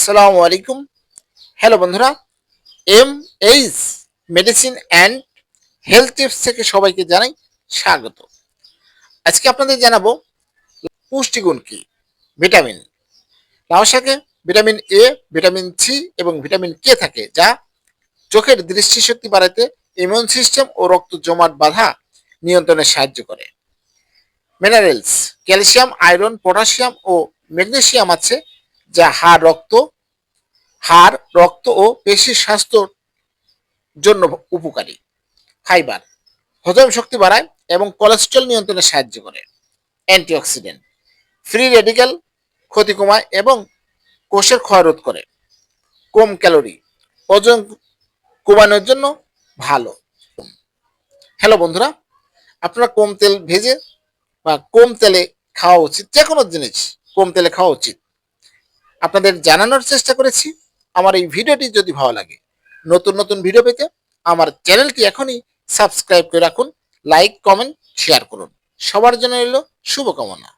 আসসালামু আলাইকুম। হ্যালো বন্ধুরা M H medicine and health tips থেকে সবাইকে জানাই স্বাগত। আজকে আপনাদের জানাব পুষ্টিগুণ কি? ভিটামিন লাউ শাকে ভিটামিন এ ভিটামিন সি এবং ভিটামিন কে থাকে, যা চোখের দৃষ্টিশক্তি বাড়াতে ইমিউন সিস্টেম ও রক্ত জমাট বাধা নিয়ন্ত্রণে সাহায্য করে। মিনারেলস ক্যালসিয়াম আয়রন পটাশিয়াম ও ম্যাগনেসিয়াম আছে যা হাড়, রক্ত হাড়, রক্ত ও পেশির স্বাস্থ্যর জন্য উপকারী। ফাইবার, হজম শক্তি বাড়ায় এবং কোলেস্ট্রল নিয়ন্ত্রণে সাহায্য করে। অ্যান্টিঅক্সিডেন্ট ফ্রি রেডিক্যাল ক্ষতি কমায় এবং কোষের ক্ষয় রোধ করে। কম ক্যালোরি, ওজন কমানোর জন্য ভালো। হ্যালো বন্ধুরা, আপনারা কম তেল ভেজে বা কম তেলে খাওয়া উচিত যে কোনো জিনিস কম তেলে খাওয়া উচিত। আপনাদের জানানোর চেষ্টা করেছি। আমার এই ভিডিওটি যদি ভালো লাগে, নতুন নতুন ভিডিও পেতে আমার চ্যানেলটি এখনই সাবস্ক্রাইব করে রাখুন, লাইক, কমেন্ট, শেয়ার করুন। সবার জন্য এলো শুভকামনা।